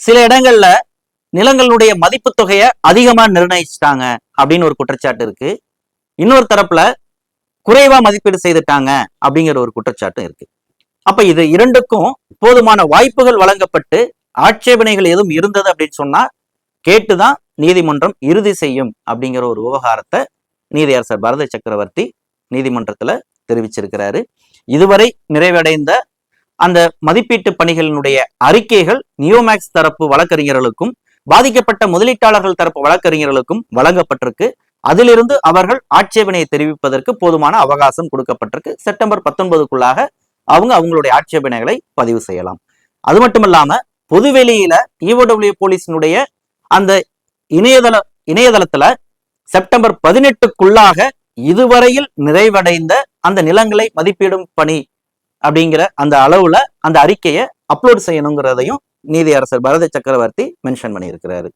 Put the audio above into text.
சில இடங்கள்ல நிலங்களுடைய மதிப்பு தொகையை அதிகமா நிர்ணயிச்சிட்டாங்க அப்படின்னு ஒரு குற்றச்சாட்டு இருக்கு. இன்னொரு தரப்புல குறைவா மதிப்பீடு செய்துட்டாங்க அப்படிங்கிற ஒரு குற்றச்சாட்டும் இருக்கு. அப்ப இது இரண்டுக்கும் போதுமான வாய்ப்புகள் வழங்கப்பட்டு ஆட்சேபனைகள் எதுவும் இருந்தது அப்படின்னு சொன்னா கேட்டுதான் நீதிமன்றம் இறுதி செய்யும் அப்படிங்கிற ஒரு விவகாரத்தை நீதியரசர் பரத சக்கரவர்த்தி நீதிமன்றத்துல தெரிவிச்சிருக்கிறாரு. இதுவரை நிறைவடைந்த அந்த மதிப்பீட்டு பணிகளினுடைய அறிக்கைகள் நியோமேக்ஸ் தரப்பு வழக்கறிஞர்களுக்கும் பாதிக்கப்பட்ட முதலீட்டாளர்கள் தரப்பு வழக்கறிஞர்களுக்கும் வழங்கப்பட்டிருக்கு. அதிலிருந்து அவர்கள் ஆட்சேபனையை தெரிவிப்பதற்கு போதுமான அவகாசம் கொடுக்கப்பட்டிருக்கு. செப்டம்பர் பத்தொன்பதுக்குள்ளாக அவங்க அவங்களுடைய ஆட்சேபனைகளை பதிவு செய்யலாம். அது மட்டும் இல்லாம பொதுவெளியில இஓடபிள்யூ போலீஸினுடைய அந்த இணையதள இணையதளத்துல செப்டம்பர் பதினெட்டுக்குள்ளாக இதுவரையில் நிறைவடைந்த அந்த நிலங்களை மதிப்பீடும் பணி அப்படிங்கிற அந்த அளவுல அந்த அறிக்கையை அப்லோட் செய்யணுங்கிறதையும் நீதியரசர் பரத சக்கரவர்த்தி மென்ஷன் பண்ணியிருக்கிறாரு.